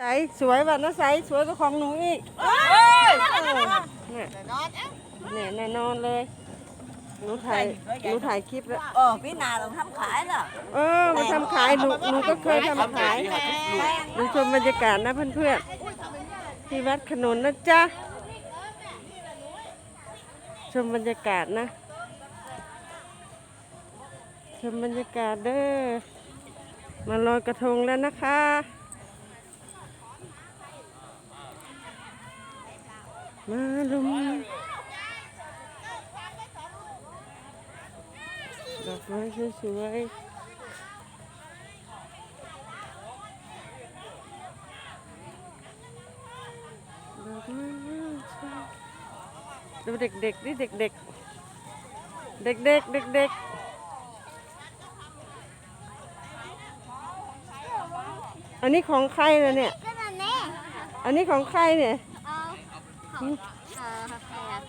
ใสสวยแบบน้าใสสวยกว่าของหนูอีกเนี่ยเนี่ยแน่นอนเลยหนูถ่ายหนูถ่ายคลิปแล้ว เออพี่นาต้องทำขายเหรอเออมาทำขายหนูหนูก็เคยทำขายดูชมบรรยากาศนะเพื่อนๆที่วัดขนุนนะจ๊ะชมบรรยากาศนะ ชมบรรยากาศเด้อมาลอยกระทงแล้วนะคะ มาลุมดอกไม้สวยๆดอกไม้สวยดูเด็กๆดิเด็กๆ เด็กๆ เด็กๆอันนี้ของใครนะเนี่ยก็นั่นแน่อันนี้ของใครเนี่ยเอาของเอ่อใครอะ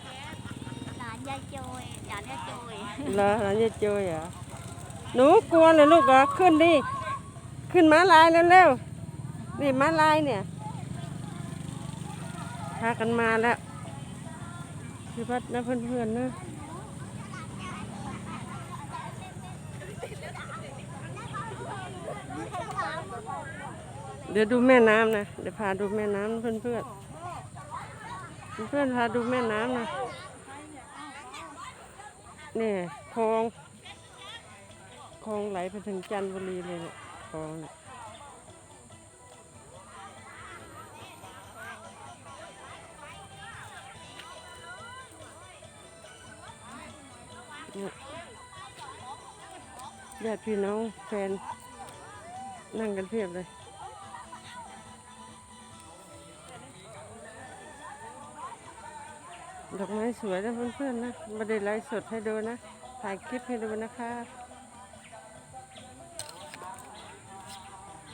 หลานยายโจยหลานยายโจยเหรอหลานยายโจยเหรอหนูกลัวเลยลูกเหรอขึ้นดิขึ้นม้าลายเร็วๆนี่ม้าลายเนี่ยพากันมาแล้วที่วัดนะเพื่อนๆนะเดี๋ยวดูแม่น้ำนะ เดี๋ยวพาดูแม่น้ำเพื่อนๆ เพื่อนพาดูแม่น้ำนะนี่คลองคลองไหลไปถึงจันทบุรีเลยคลองญาติพี่น้องแฟนนั่งกันเพียบเลย ดอกไม้สวยนะเพื่อนๆนะมาได้ไลฟ์สดให้ดูนะถ่ายคลิปให้ดูนะคะ